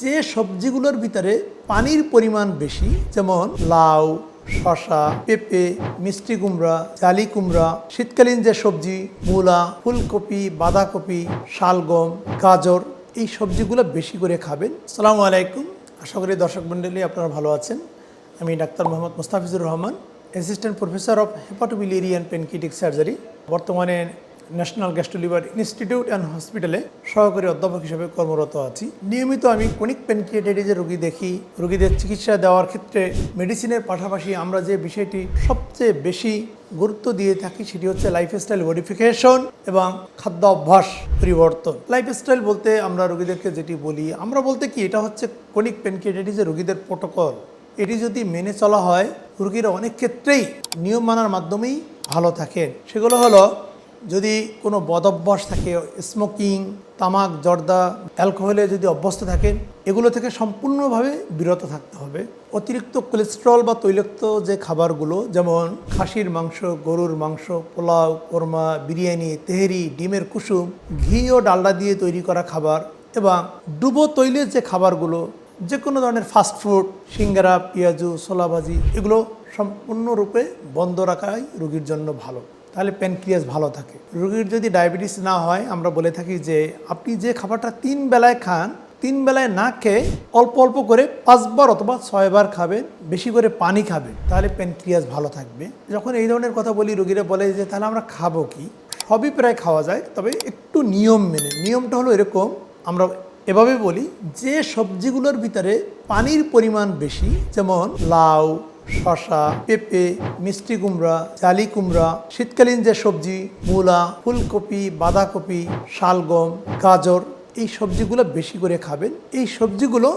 যে সবজিগুলোর ভিতরে পানির পরিমাণ বেশি, যেমন লাউ শশা পেঁপে, মিষ্টি কুমড়া, জালি কুমড়া, শীতকালীন যে সবজি, মূলা, ফুলকপি, বাঁধাকপি, শালগম, গাজর, এই সবজিগুলো বেশি করে খাবেন। সালামু আলাইকুম। আশা করি দর্শক মণ্ডলী আপনারা ভালো আছেন। আমি doctor Mohammad Mustafizur Rahman, assistant professor of hepatobiliary and pancreatic surgery. বর্তমানে ন্যাশনাল গ্যাস্ট্রোলিভার ইনস্টিটিউট অ্যান্ড হসপিটালে সহকারী অধ্যাপক হিসেবে কর্মরত আছি। নিয়মিত আমি কোনিক পেনক্রিয়েটাইটিসের রোগী দেখি, রোগীদের চিকিৎসা দেওয়ার ক্ষেত্রে মেডিসিনের পাশাপাশি আমরা যে বিষয়টি সবচেয়ে বেশি গুরুত্ব দিয়ে থাকি সেটি হচ্ছে লাইফস্টাইল মডিফিকেশন এবং খাদ্য অভ্যাস পরিবর্তন। লাইফস্টাইল বলতে আমরা রোগীদেরকে যেটি বলি, আমরা বলতে কি এটা হচ্ছে কোনিক পেনক্রিয়েটাইটিসের রোগীদের প্রোটোকল এটি যদি মেনে চলা হয়, রোগীরা অনেক ক্ষেত্রেই নিয়ম মানার মাধ্যমেই ভালো থাকেন। সেগুলো হলো যদি কোনো বদভ্যাস থাকে স্মোকিং তামাক, জর্দা অ্যালকোহলে যদি অভ্যস্ত থাকেন, এগুলো থেকে সম্পূর্ণভাবে বিরত থাকতে হবে। অতিরিক্ত কোলেস্ট্রল বা তৈলাক্ত যে খাবারগুলো, যেমন খাসির মাংস, গরুর মাংস, পোলাও, কোরমা, বিরিয়ানি, তেহেরি, ডিমের কুসুম, ঘি ও ডালডা দিয়ে তৈরি করা খাবার এবং ডুবো তৈলের যে খাবারগুলো যে কোনো ধরনের ফাস্টফুড সিঙ্গারা, পেঁয়াজু, ছোলাভাজি, এগুলো সম্পূর্ণরূপে বন্ধ রাখাই রোগীর জন্য ভালো। তাহলে প্যানক্রিয়াস ভালো থাকে। রোগীর যদি ডায়াবেটিস না হয়, আমরা বলে থাকি যে, আপনি যে খাবারটা তিন বেলায় খান, তিন বেলায় না খেয়ে অল্প অল্প করে পাঁচবার অথবা ছয়বার খাবেন, বেশি করে পানি খাবেন, তাহলে প্যানক্রিয়াস ভালো থাকবে। যখন এই ধরনের কথা বলি, রোগীরা বলে যে, তাহলে আমরা খাব কি? সবই প্রায় খাওয়া যায়, তবে একটু নিয়ম মেনে। নিয়মটা হলো এরকম, আমরা এভাবে বলি, যে সবজিগুলোর ভিতরে পানির পরিমাণ বেশি, যেমন লাউ শশা পেঁপে, মিষ্টি কুমড়া, জালি কুমড়া, শীতকালীন যে সবজি, মূলা, ফুলকপি, বাঁধাকপি, শালগম, গাজর, এই সবজিগুলো বেশি করে খাবেন। এই সবজিগুলো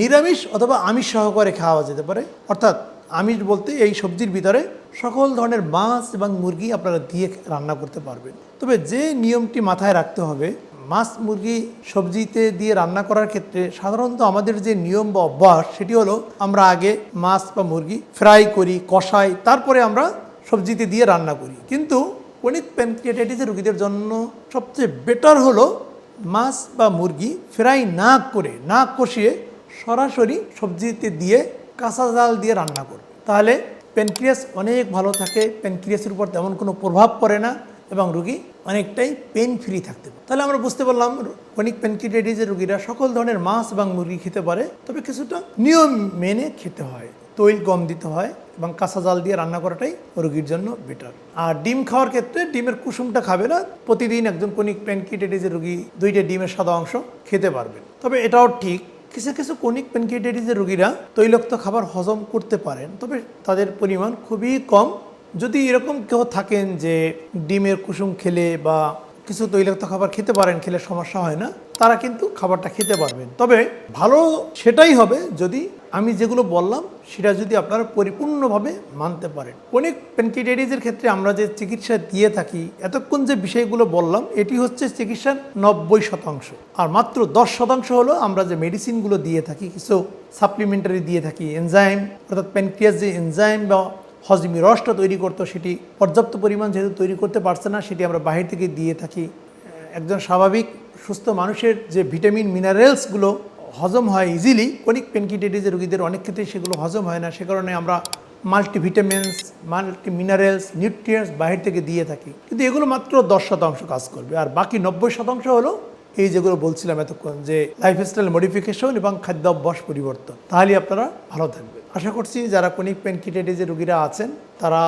নিরামিষ অথবা আমিষ সহকারে খাওয়া যেতে পারে। অর্থাৎ আমিষ বলতে এই সবজির ভিতরে সকল ধরনের মাছ এবং মুরগি আপনারা দিয়ে রান্না করতে পারবেন। তবে যে নিয়মটি মাথায় রাখতে হবে মাছ, মুরগি, সবজিতে দিয়ে রান্না করার ক্ষেত্রে সাধারণত আমাদের যে নিয়ম বা অভ্যাস, সেটি হলো আমরা আগে মাছ বা মুরগি ফ্রাই করি, কষাই, তারপরে আমরা সবজিতে দিয়ে রান্না করি। কিন্তু কনিক প্যানক্রিয়েটাইটিসের রোগীদের জন্য সবচেয়ে বেটার হলো মাছ বা মুরগি ফ্রাই না করে, না কষিয়ে সরাসরি সবজিতে দিয়ে কাঁচা জাল দিয়ে রান্না করবে। তাহলে প্যানক্রিয়াস অনেক ভালো থাকে, প্যানক্রিয়াসের উপর তেমন কোনো প্রভাব পড়ে না। এবং রুগী অনেকটাই পেন ফ্রি থাকতে পারে। তাহলে আমরা বুঝতে পারলাম কনিক প্যানক্রিয়েটাইটিসের রুগীরা সকল ধরনের মাছ এবং মুরগি খেতে পারে, তবে কিছুটা নিয়ম মেনে খেতে হয়। তৈল কম দিতে হয় এবং কাঁচা জাল দিয়ে রান্না করাটাই রোগীর জন্য বেটার আর ডিম খাওয়ার ক্ষেত্রে ডিমের কুসুমটা খাবে না, প্রতিদিন একজন কনিক প্যানক্রিয়েটাইটিসের রোগী দুইটা ডিমের সাদা অংশ খেতে পারবেন। তবে এটাও ঠিক, কিছু কিছু কনিক প্যানক্রিয়েটাইটিসের রোগীরা তৈলাক্ত খাবার হজম করতে পারেন, তবে তাদের পরিমাণ খুবই কম। যদি এরকম কেউ থাকেন যে ডিমের কুসুম খেলে বা কিছু তৈলাক্ত খাবার খেতে পারেন, খেলে সমস্যা হয় না, তারা কিন্তু খাবারটা খেতে পারবেন। তবে ভালো সেটাই হবে যদি আমি যেগুলো বললাম, সেটা যদি আপনারা পরিপূর্ণভাবে মানতে পারেন। অনেক প্যানকিটাইটিসের ক্ষেত্রে আমরা যে চিকিৎসা দিয়ে থাকি, এতক্ষণ যে বিষয়গুলো বললাম, এটি হচ্ছে চিকিৎসার নব্বই শতাংশ। আর মাত্র দশ শতাংশ হলো আমরা যে মেডিসিনগুলো দিয়ে থাকি, কিছু সাপ্লিমেন্টারি দিয়ে থাকি, এনজাইম, অর্থাৎ প্যানক্রিয়াস যে এনজাইম বা হজমি রসটা তৈরি করতো, সেটি পর্যাপ্ত পরিমাণ যেহেতু তৈরি করতে পারছে না, সেটি আমরা বাহির থেকে দিয়ে থাকি। একজন স্বাভাবিক, সুস্থ মানুষের যে ভিটামিন, মিনারেলসগুলো হজম হয় ইজিলি কনিক পেনকিটাইটিসের রোগীদের অনেক ক্ষেত্রে সেগুলো হজম হয় না, সে কারণে আমরা মাল্টিভিটামিনস মাল্টি মিনারেলস নিউট্রিয়েন্টস বাহির থেকে দিয়ে থাকি। কিন্তু এগুলো মাত্র দশ শতাংশ কাজ করবে, আর বাকি নব্বই শতাংশ হলো এই যেগুলো বলছিলাম এতক্ষণ, যে লাইফস্টাইল মডিফিকেশন এবং খাদ্যাভ্যাস পরিবর্তন তাহলে আপনারা ভালো থাকবেন। আশা করছি যারা কনিক প্যানকিটাইটিসের রুগীরা আছেন, তারা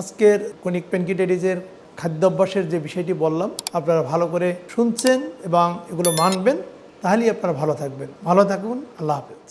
আজকের কনিক প্যানকিটাইটিসের খাদ্যাভ্যাসের যে বিষয়টি বললাম, আপনারা ভালো করে শুনছেন এবং এগুলো মানবেন, তাহলেই আপনারা ভালো থাকবেন। ভালো থাকুন, আল্লাহ হাফেজ।